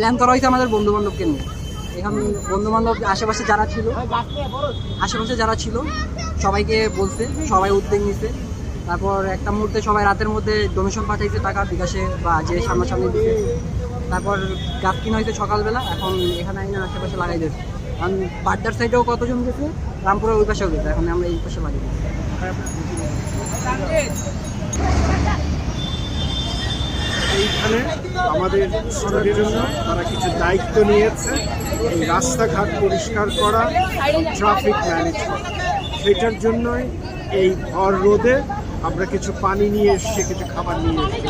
Plan করা হয়েছে আমাদের বন্ধু বান্ধবকে নিয়ে। এখন বন্ধু বান্ধব আশেপাশে যারা ছিল, আশেপাশে যারা ছিল, সবাইকে বলছে, সবাই উদ্যোগ নিছে। তারপর একটা মুহূর্তে সবাই রাতের মধ্যে ডোনেশন পাঠাইছে টাকা বিকাশে বা যে সামনাসামনি দিছে। তারপর গাছ কিনা হয়েছে সকালবেলা, এখন এখানে আইনা আশেপাশে লাগাই দিয়েছে। কারণ বাড্ডার সাইডেও কতজন গেছে? রামপুরের ওই পাশেও গেছে, এখন আমরা এই পাশে লাগাই এইখানে আমাদের জন্য তারা কিছু দায়িত্ব নিয়েছে। এই রাস্তাঘাট পরিষ্কার করা ট্রাফিক ম্যানেজ করা সেটার জন্যই এই ঘর রোদে আমরা কিছু পানি নিয়ে এসছি, কিছু খাবার নিয়ে এসেছি।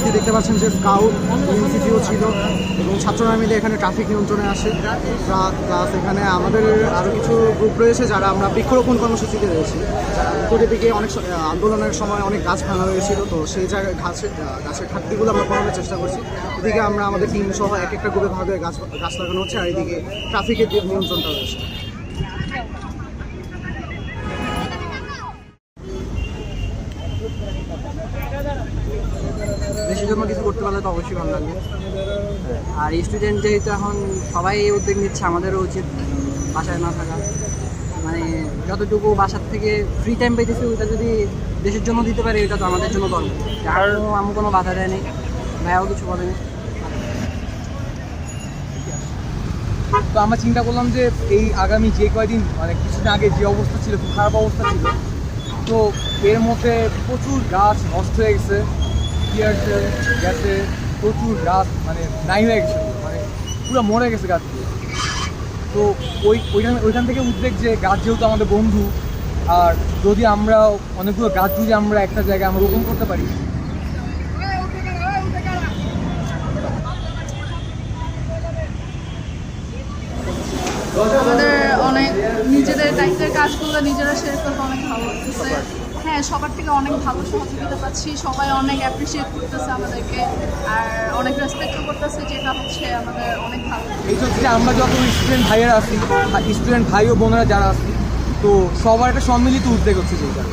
আপনি দেখতে পাচ্ছেন যে স্কাউট এনসিসিও ছিল এবং ছাত্ররা মিলে এখানে ট্রাফিক নিয়ন্ত্রণে আসে। প্লাস এখানে আমাদের আরও কিছু গ্রুপ রয়েছে যারা আমরা বৃক্ষরোপণ কর্মসূচিতে রয়েছি। উত্তরের দিকে অনেক আন্দোলনের সময় অনেক গাছ ভাঙা হয়েছিল, তো সেই জায়গায় গাছের গাছের ঘাটতিগুলো আমরা কমানোর চেষ্টা করছি। এদিকে আমরা আমাদের টিম সহ এক একটা গ্রুপে ভাগে গাছ গাছ লাগানো হচ্ছে, আর এদিকে ট্রাফিকের নিয়ন্ত্রণটা রয়েছে। দেশের জন্য কিছু করতে পারলে তো অবশ্যই ভালো লাগবে আর স্টুডেন্ট যেহেতু এখন সবাই উদ্যোগ নিচ্ছে আমাদেরও উচিত বাসায় না থাকা। মানে যতটুকু বাসার থেকে ফ্রি টাইম পেতেছি ওটা যদি দেশের জন্য দিতে পারি এটা তো আমাদের জন্য গর্ব আর আমি কোনো বাধা দেয়নি ভাইয়াও কিছু বলেনি। তো আমরা চিন্তা করলাম যে এই আগামী যে কয়দিন মানে কিছুদিন আগে যে অবস্থা ছিল খুব খারাপ অবস্থা ছিল তো এর মধ্যে প্রচুর গাছ নষ্ট হয়ে গেছে গেছে প্রচুর গাছ মানে নাই হয়ে গেছে মানে পুরো মরে গেছে গাছগুলো। তো ওই, ওইখান ওইখান থেকে উদ্বেগ যে গাছ যেহেতু আমাদের বন্ধু, আর যদি আমরা অনেকগুলো গাছ যদি আমরা একটা জায়গায় আমরা রোপণ করতে পারি অনেক নিজেদের দায়িত্বের করলে নিজেরা শেয়ার করতে অনেক ভালো লাগতেছে। হ্যাঁ সবার থেকে অনেক ভালো সহযোগিতা পাচ্ছি। সবাই অনেক অ্যাপ্রিসিয়েট করতেছে আমাদেরকে আর অনেক রেসপেক্টও করতেছে, যেটা হচ্ছে আমাদের অনেক ভালো এই হচ্ছে আমরা যত স্টুডেন্ট ভাইয়েরা আসি স্টুডেন্ট ভাই ও বোনেরা যারা আসি তো সবার একটা সম্মিলিত উদ্বেগ হচ্ছে যেটা